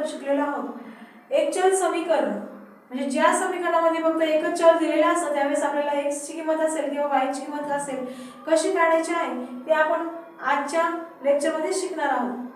आपण शिकलेलो आहोत. एक चल समीकरण म्हणजे ज्या समीकरणामध्ये फक्त एकच चल दिलेला असतं त्यावेळेस आपल्याला एक्सची किंमत असेल किंवा वायची किंमत असेल कशी काढायची आहे ते आपण आजच्या लेक्चरमध्ये शिकणार आहोत.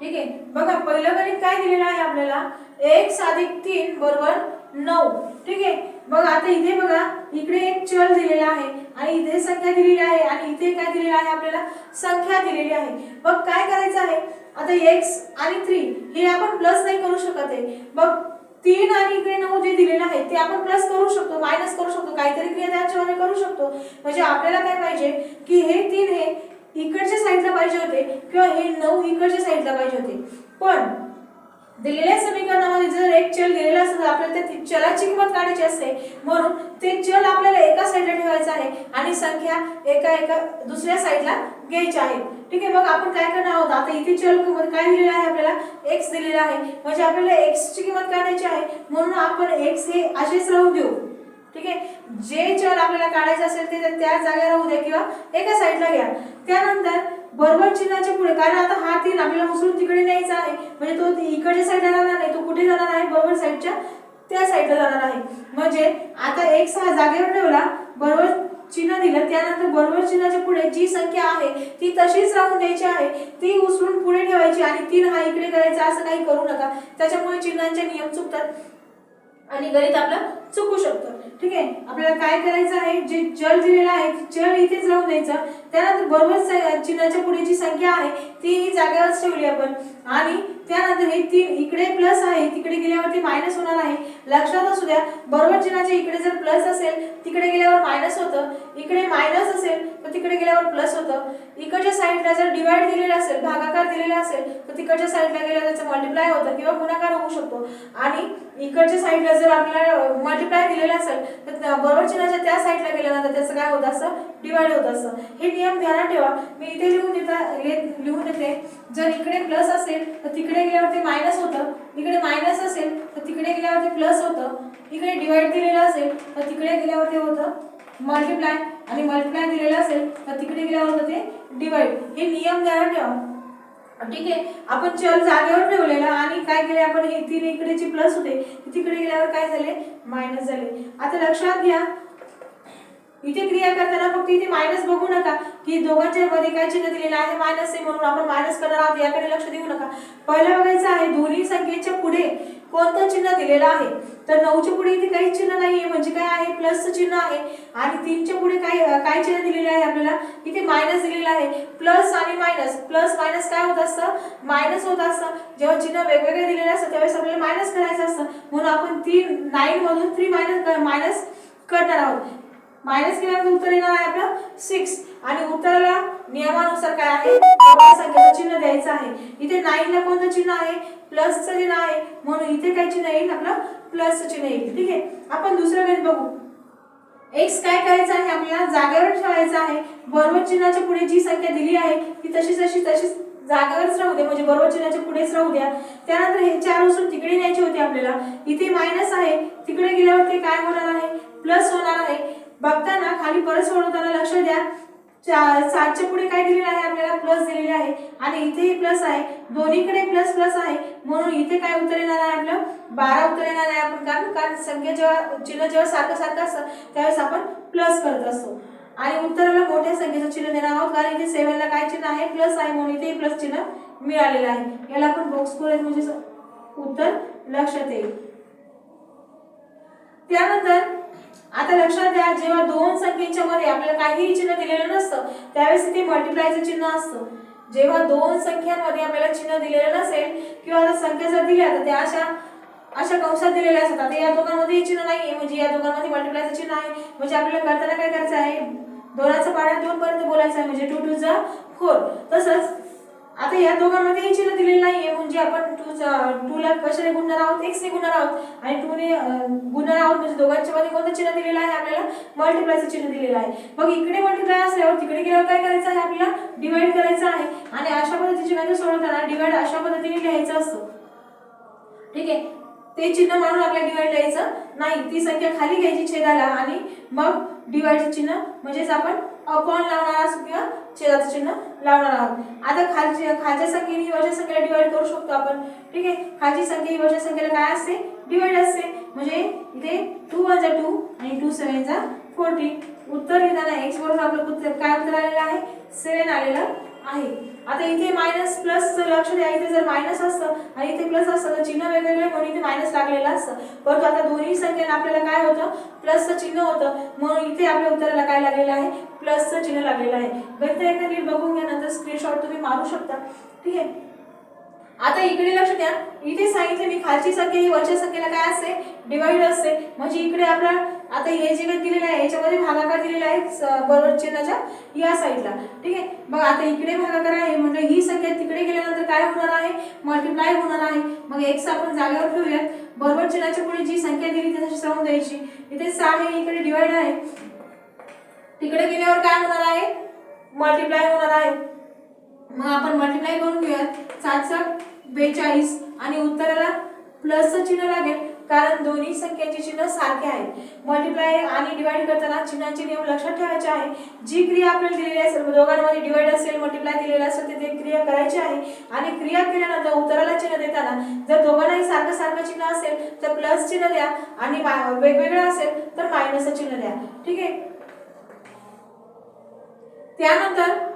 ठीक आहे? बघा पहिलं गणित काय दिलेलं आहे आपल्याला? एक्स अधिक तीन बरोबर नऊ. ठीक आहे? बघा आता इथे बघा इकडे एक चल दिलेला आहे. आणि इथे संख्या दिलेली आहे आणि इथे काय दिलेलं आहे आपल्याला? संख्या दिलेली आहे. मग काय करायचं आहे? आता एक्स आणि थ्री हे आपण प्लस नाही करू शकत आहे. मग तीन आणि इकडे नऊ जे दिलेलं आहे ते आपण प्लस करू शकतो मायनस करू शकतो काहीतरी क्रिया त्याच्यामध्ये करू शकतो. म्हणजे आपल्याला काय पाहिजे? की हे तीन हे इकडच्या साईडला पाहिजे होते किंवा हे नऊ इकडच्या साईडला पाहिजे होते. पण दिलेल्या समीकरणामध्ये जर पद्धतीत चलाची किंमत काढायची असते. म्हणून ते चल आपल्याला एका साईडला ठेवायचं आहे आणि संख्या एका एका दुसऱ्या साईडला घ्यायची आहे. ठीक आहे मग आपण काय करणार आहोत? आता इथे चल किंमत काय दिलेलं आहे आपल्याला? एक्स दिलेला आहे. म्हणजे आपल्याला एक्स ची किंमत काढायची आहे. म्हणून आपण एक्स हे असेच राहू देऊ. ठीक आहे? जे चल आपल्याला काढायचं असेल ते त्या जागेवर राहू द्या किंवा एका साईडला घ्या. त्यानंतर बरोबर चिन्हाच्या पुढे कारण आता हा तीन आपल्याला उचलून तिकडे न्यायचा आहे. म्हणजे तो इकडच्या साईडला राहणार नाही तो कुठे जाणार आहे? बरोबर साईडच्या त्या साईडला जाणार आहे. म्हणजे आता एक सहा जागेवर ठेवला बरोबर चिन्ह दिलं त्यानंतर बरोबर चिन्हाच्या पुढे जी संख्या आहे ती तशीच राहून द्यायची आहे. ती उचलून पुढे ठेवायची आणि तीन हा इकडे करायचा असं काही करू नका. त्याच्यामुळे चिन्हांचे नियम चुकतात आणि गणित आपलं चुकू शकतं. ठीक आहे? आपल्याला काय करायचं आहे? जे जल दिलेलं आहे जल इथेच राहून द्यायचं. त्यानंतर बरोबर चिन्हाच्या पुढे जी संख्या आहे ती जागेवरच ठेवली आपण. आणि त्यानंतर हे तीन इकडे प्लस आहे तिकडे गेल्यावरती मायनस होणार आहे. लक्षात असू द्या बरोबर चिन्हाच्या इकडे जर प्लस असेल तिकडे गेल्यावर मायनस होतं. इकडे मायनस असेल तर तिकडे गेल्यावर प्लस होतं. इकडच्या साईडला जर डिवाइड दिलेला असेल भागाकार दिलेला असेल तर तिकडच्या साईडला गेल्यावर त्याचं मल्टिप्लाय होतं किंवा गुणाकार होऊ शकतो. आणि इकडच्या साईडला जर आपल्याला मल्टिप्लाय दिलेला असेल तर बरोबर चिन्हाच्या त्या साईडला गेल्यानंतर त्याचं काय होतं असं डिवाइड होत असं. हे नियम ध्यानात ठेवा. मी इथे लिहून देता लिहून देते. जर इकडे प्लस असेल तर तिकडे गेल्यावरती मायनस होतं. इकडे मायनस असेल तर तिकडे गेल्यावरती प्लस होतं. इकडे डिवाइड दिलेलं असेल तर तिकडे गेल्यावरती होतं मल्टिप्लाय आणि मल्टिप्लाय दिलेलं असेल तर तिकडे गेल्यावर होतं ते डिवाइड हे नियम ध्यानात ठेवा. ठीक आहे? आपण चल जागेवर ठेवलेलं आणि काय केले आपण? हे तीन इकडेचे प्लस होते. तिकडे गेल्यावर काय झाले? मायनस झाले. आता लक्षात घ्या. इथे क्रिया करताना फक्त इथे मायनस बघू नका. की दोघांच्या मध्ये काय चिन्ह दिलेलं आहे? मायनस आहे म्हणून आपण मायनस करणार आहोत याकडे लक्ष देऊ नका. पहिलं बघायचं आहे दोन्ही संख्येच्या पुढे कोणतं चिन्ह दिलेलं आहे? तर नऊच्या पुढे इथे काहीच चिन्ह नाहीये. म्हणजे काय आहे? प्लसचं चिन्ह आहे. आणि तीनच्या पुढे काय काय चिन्ह दिलेलं आहे आपल्याला? इथे मायनस दिलेलं आहे. प्लस आणि मायनस प्लस मायनस काय होत असतं? मायनस होत असतं. जेव्हा चिन्ह वेगवेगळे दिलेले असतं त्यावेळेस आपल्याला मायनस करायचं असतं. म्हणून आपण तीन नाईन मधून थ्री मायनस मायनस करणार आहोत. मायनस केल्यानंतर उत्तर येणार आहे आपलं सिक्स आणि उत्तराला नियमानुसार काय आहे? संख्येचं चिन्ह द्यायचं आहे. इथे नाईनला कोणतं चिन्ह आहे? प्लसचं चिन्ह आहे. म्हणून इथे काय चिन्ह येईल? आपलं प्लसचं चिन्ह येईल. ठीक आहे? आपण दुसरं गणित बघू. एक्स काय करायचं आहे? आपल्याला जागेवर ठेवायचं आहे. बरोबर चिन्हाच्या पुढे जी संख्या दिली आहे ती तशी तशी तशीच जागेवरच राहू दे. म्हणजे बरोबर चिन्हाच्या पुढेच राहू द्या. त्यानंतर हे चार उचलून तिकडे न्यायचे होते आपल्याला. इथे मायनस आहे. तिकडे गेल्यावर ते काय होणार आहे? प्लस होणार आहे. बघताना खाली परत सोडवताना लक्ष द्या. सातच्या पुढे काय दिलेलं आहे आपल्याला? प्लस दिलेले आहे. आणि इथेही प्लस आहे. दोन्हीकडे प्लस प्लस आहे. म्हणून इथे काय उत्तर येणार आहे आपलं? बारा उत्तर येणार आहे आपण. कारण कारण संख्या जेव्हा चिन्ह जेव्हा सारखं सारखं असतं त्यावेळेस आपण प्लस करत असतो. आणि उत्तराला मोठ्या संख्येचं चिन्ह देणार आहोत. कारण इथे सेव्हनला काय चिन्ह आहे? प्लस आहे म्हणून इथेही प्लस चिन्ह मिळालेलं आहे. याला आपण बॉक्स करूयात म्हणजे उत्तर लक्षात येईल. त्यानंतर आता लक्षात द्या जेव्हा दोन संख्येच्या मध्ये आपल्याला काहीही चिन्ह दिलेलं नसतं त्यावेळेस इथे मल्टिप्लायचं चिन्ह असतं. जेव्हा दोन संख्यांमध्ये आपल्याला चिन्ह दिलेलं नसेल किंवा आता संख्या जर दिल्या तर त्या अशा अशा कंसात दिलेल्या असतात. आता या दोघांमध्ये चिन्ह नाही म्हणजे या दोघांमध्ये मल्टिप्लायचं चिन्ह आहे. म्हणजे आपल्याला करताना काय करायचं आहे? दोनाचा पाण्यात दोन पर्यंत बोलायचं आहे म्हणजे टू टू जा फोर तसंच आता या दोघांमध्ये हे चिन्ह दिलेलं नाहीये. म्हणजे आपण टू टू ला कशाने गुणणार आहोत? एक्सने गुणणार आहोत. आणि टू ने गुणणार आहोत म्हणजे दोघांच्या मध्ये कोणतं चिन्ह दिलेलं आहे? आपल्याला मल्टिप्लायचं चिन्ह दिलेलं आहे. मग इकडे मल्टिप्लाय असल्यावर तिकडे गेल्यावर काय करायचं आहे? आपल्याला डिवाइड करायचं आहे. आणि अशा पद्धतीचे व्हॅल्यू सोडवताना डिवाइड अशा पद्धतीने लिहायचं असतं. ठीक आहे? ते चिन्ह मानून आपल्याला डिवाइड लिहायचं नाही. ती संख्या खाली घ्यायची छेदाला आणि मग डिवाइडचं चिन्ह म्हणजेच आपण अपॉन लावणार असू किंवा छेदाचं चिन्ह लावणार आहोत. आता खालची खालच्या संख्येने ही संख्येला डिवाइड करू शकतो आपण. ठीक आहे? खालची संख्या ही संख्येला काय असते? डिवाइड असते. म्हणजे इथे टू वनचा टू आणि टू सेवनचा फोर्टी उत्तर लिहिताना एक्स बरोबर आपलं उत्तर काय उत्तर आलेलं आहे? सेवन आलेलं आहे. आता इथे मायनस प्लस लक्ष द्या. इथे जर मायनस असतं आणि इथे प्लस असतं तर चिन्ह वेगवेगळे म्हणून इथे मायनस लागलेलं असतं. परंतु आता दोन्ही संख्येला आपल्याला काय होतं? प्लसचं चिन्ह होतं. म्हणून इथे आपल्या उत्तराला काय लागलेलं आहे? प्लसचं चिन्ह लागलेलं आहे. गणित एकदा नीट बघून घ्या नंतर स्क्रीनशॉट तुम्ही मारू शकता. ठीक आहे? आता इकडे लक्ष द्या. इथे सांगितले मी खालची संख्या ही वरच्या संख्येला काय असते? डिवाइड असते. म्हणजे इकडे आपला आता हे जे काही दिलेलं आहे याच्यामध्ये भागाकार दिलेला आहे बरोबर चिन्हाच्या या साईडला. ठीक आहे? मग आता इकडे भागाकार आहे म्हणजे ही संख्या तिकडे गेल्यानंतर काय होणार आहे? मल्टिप्लाय होणार आहे. मग एक्स आपण जागेवर ठेवूयात. बरोबर चिन्हाच्या पुढे जी संख्या दिली त्याच्याशी सांगून द्यायची. इथे सहा आहे इकडे डिवाइड आहे. तिकडे गेल्यावर काय होणार आहे? मल्टिप्लाय होणार आहे. मग आपण मल्टिप्लाय करून घेऊयात. सात सात बेचाळीस आणि उत्तराला प्लसचं चिन्ह लागेल. कारण दोन्ही संख्येचे चिन्ह सारखे आहेत. मल्टिप्लाय आणि डिवाइड करताना चिन्हाचे नियम लक्षात ठेवायचे आहे. जी क्रिया आपल्याला दिलेली असेल दोघांमध्ये डिवाइड असेल मल्टिप्लाय दिलेलं असेल तर ते क्रिया करायची आहे. आणि क्रिया केल्यानंतर उत्तराला चिन्ह देताना जर दोघांनाही सारखं सारखं चिन्ह असेल तर प्लस चिन्ह द्या. आणि वेगवेगळं असेल तर मायनसचं चिन्ह द्या. ठीक आहे? त्यानंतर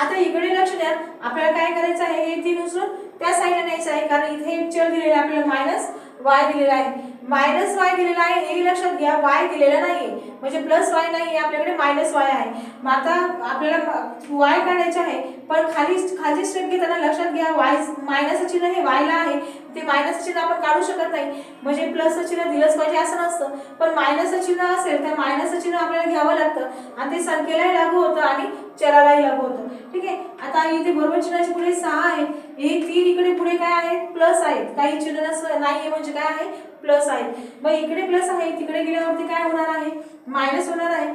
आता इकडे लक्ष द्या. आपल्याला काय करायचं आहे? हे तीन उचलून त्या साईडला न्यायचं आहे. कारण इथे एक चल दिलेला आहे. आपल्याला मायनस वाय दिलेला आहे. मायनस वाय दिलेला आहे हे लक्षात घ्या वाय दिलेला म्हणजे नाही म्हणजे प्लस वाय नाही आपल्याकडे मायनस वाय आहे. मग आता आपल्याला वाय काढायचे आहे पण खाली खालची स्टेप घेताना लक्षात घ्या वाय मायनस चिन्ह हे वायला आहे. ते मायनस चिन्ह आपण काढू शकत नाही. म्हणजे प्लसचं चिन्ह दिलंच पाहिजे असं नसतं. पण मायनसचं चिन्ह असेल तर मायनसचं चिन्ह आपल्याला घ्यावं लागतं. आणि ते संख्येलाही लागू होतं आणि चरालाही लागू होतं. ठीक आहे? आता इथे बरोबर चिन्हाचे पुढे सहा आहेत हे तीन इकडे पुढे काय आहेत? प्लस आहेत. काही चिन्ह नस- नाही म्हणजे काय आहे? प्लस आहेत मग इकडे प्लस आहे तिकडे गेल्यावरती काय होणार आहे? मायनस होणार आहे.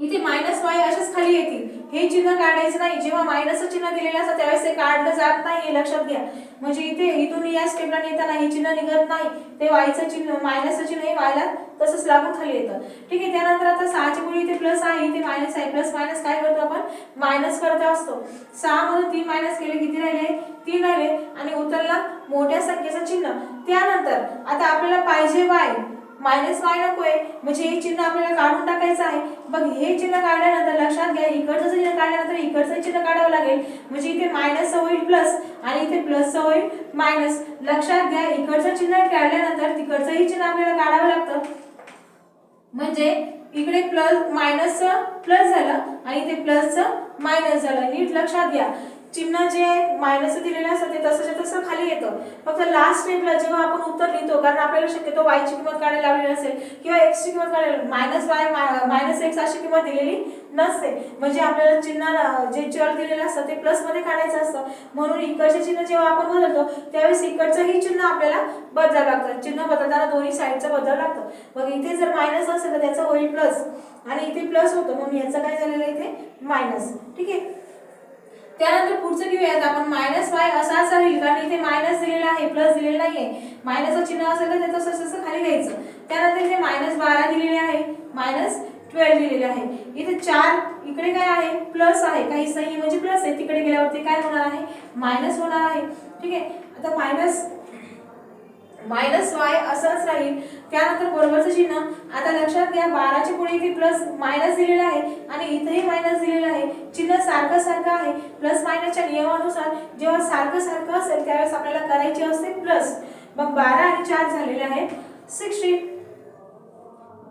इथे मायनस वाय अशाच खाली येतील. हे चिन्ह काढायचं नाही. जेव्हा मायनस चिन्ह दिलेलं असतं त्यावेळेस ते काढलं जात नाही हे लक्षात घ्या. म्हणजे इथे इथून या स्टेपला नेताना हे चिन्ह निघत नाही. ते वायचं चिन्ह मायनसचं चिन्ह हे वायला तसंच लागून खाली येतं. ठीक आहे त्यानंतर आता सहाची मुली इथे प्लस आहे इथे मायनस आहे. प्लस मायनस काय करतो आपण? मायनस करत असतो. सहामधून तीन मायनस केले किती राहिले? तीन राहिले. आणि उतरला मोठ्या संख्येचं चिन्ह. त्यानंतर आता आपल्याला पाहिजे वाय मायनस वाय नकोय म्हणजे हे चिन्ह आपल्याला काढून टाकायचं आहे. मग हे चिन्ह काढल्यानंतर लक्षात घ्या इकडचं चिन्ह काढल्यानंतर इकडचं चिन्ह काढावं लागेल. म्हणजे इथे मायनस होईल प्लस आणि इथे प्लस होईल मायनस लक्षात घ्या इकडचं चिन्ह काढल्यानंतर तिकडचंही चिन्ह आपल्याला काढावं लागतं. म्हणजे इकडे प्लस मायनसचं प्लस झालं आणि इथे प्लसचं मायनस झालं. नीट लक्षात घ्या. चिन्ह जे मायनस दिलेलं असतं ते तसंच्या तसं खाली येतं. फक्त लास्ट स्टेपला जेव्हा आपण उत्तर लिहितो कारण आपल्याला शक्यतो वायची किंमत काढायला लावलेली असेल किंवा एक्सची किंमत काढायला मायनस वाय मायनस एक्स अशी किंमत दिलेली नसते म्हणजे आपल्याला चिन्हाला जे चल दिलेलं असतं ते प्लसमध्ये काढायचं असतं. म्हणून इकडचे चिन्ह जेव्हा आपण बदलतो त्यावेळेस इकडचंही चिन्ह आपल्याला बदलावं लागतं. चिन्ह बदलताना दोन्ही साईडचं बदलावं लागतं. मग इथे जर मायनस असेल तर त्याचं होईल प्लस आणि इथे प्लस होतं म्हणून याचं काय झालेलं आहे इथे? मायनस ठीक आहे? त्यानंतर पुढचं घेऊयात आपण. मायनस वाय असाच राहील कारण इथे मायनस दिलेला आहे प्लस दिलेलं नाहीये. मायनसचं चिन्ह असेल तर त्याचं तसं तसं खाली घ्यायचं. त्यानंतर इथे मायनस बारा दिलेले आहे मायनस ट्वेल्व दिलेले आहे. इथे चार इकडे काय आहे? प्लस आहे. काही सही म्हणजे प्लस आहे. तिकडे गेल्यावरती काय होणार आहे? मायनस होणार आहे. ठीक आहे? आता मायनस मायनस वाय असंच राहील. त्यानंतर बरोबरचं चिन्ह. आता लक्षात घ्या बाराच्या पुढे इथे प्लस मायनस दिलेलं आहे आणि इथेही मायनस दिलेलं आहे. चिन्ह सारखं सारखं आहे. प्लस मायनसच्या नियमानुसार जेव्हा सारखं सारखं असेल त्यावेळेस आपल्याला करायचे असते प्लस मग बारा आणि चार झालेले आहेत सिक्स्टी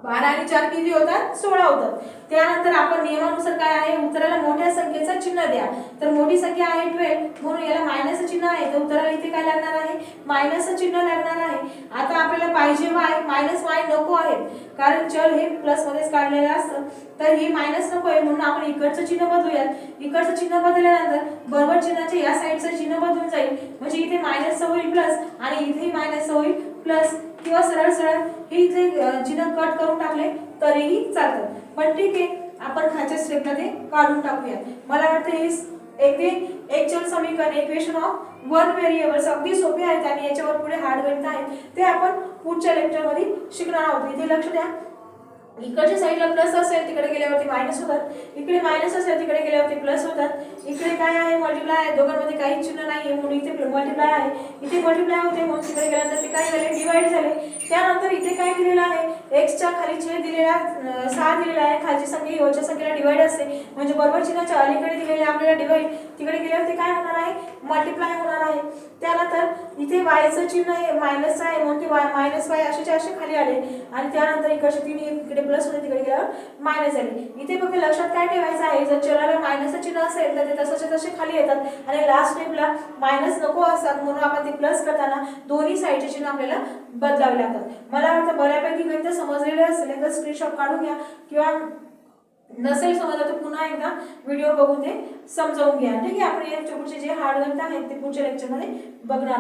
बारा आणि चार किती होतात सोळा होतात. त्यानंतर आपण नियमानुसार काय आहे? उत्तराला मोठ्या संख्येचं चिन्ह द्या. तर मोठी संख्या आहे ट्वेल्व म्हणून याला मायनस चिन्ह आहे. तर उत्तराला इथे काय लागणार आहे? मायनस चिन्ह लागणार आहे. आता आपल्याला पाहिजे वाय मायनस वाय नको आहेत कारण चल हे प्लस मध्येच काढलेलं असतं. तर हे मायनस नको आहे म्हणून आपण इकडचं चिन्ह बदलूयात. इकडचं चिन्ह बदलल्यानंतर बरोबर चिन्हाचे या साईडचं चिन्ह बदलून जाईल. म्हणजे इथे मायनस होईल प्लस आणि इथेही मायनस होईल प्लस किंवा सरळ सरळ हे जे जिनं कट करून टाकले तरीही चालतात पण ठीक आहे आपण खालच्या स्टेपला ते काढून टाकूया. मला वाटतं हे अगदी एक चल समीकरण इक्वेशन ऑफ वन व्हेरिएबल्स अगदी सोपे आहेत आणि याच्यावर पुढे हार्ड गणित आहेत. ते आपण पुढच्या लेक्चरमध्ये शिकणार आहोत. इथे लक्ष द्या. इकडच्या साईडला प्लस असेल तिकडे गेल्यावरती मायनस होतात. इकडे मायनस असेल तिकडे गेल्यावरती प्लस होतात. इकडे काय आहे? मल्टिप्लाय आहे. दोघांमध्ये काही चिन्ह नाही आहे म्हणून इथे मल्टिप्लाय आहे. इथे मल्टिप्लाय होते म्हणून तिकडे गेल्यानंतर ते काय झाले? डिवाइड झाले. त्यानंतर इथे काय दिलेलं आहे? एक्सच्या खाली छेद दिलेला सहा दिलेला आहे. खालची संख्या ही संख्येला डिवाइड असते. म्हणजे बरोबर चिन्हाच्या अलीकडे दिलेले आपल्याला डिवाइड तिकडे गेल्यावर ते काय होणार आहे? मल्टिप्लाय होणार आहे. त्यानंतर इथे वायचं चिन्ह आहे मायनस आहे म्हणून ते वाय मायनस वाय अशाचे असे खाली आले. आणि त्यानंतर इकडचे तीन इकडे प्लस होते तिकडे गेल्यावर मायनस आले. इथे फक्त लक्षात काय ठेवायचं आहे? जर चलाला मायनसचं चिन्ह असेल तर ते तसंचे तसे खाली येतात. आणि लास्ट स्टेपला मायनस नको असतात म्हणून आपण ते प्लस करताना दोन्ही साईडचे चिन्ह आपल्याला बदलावे लागतात. मला वाटतं बऱ्यापैकी गणित समजलेले असेल एकदा स्क्रीनशॉट काढून घ्या किंवा नसेल समजलं तर पुन्हा एकदा व्हिडिओ बघून ते समजावून घ्या. ठीक आहे? आपण या पुढचे जे हार्ड गणित आहेत ते पुढच्या लेक्चरमध्ये बघणार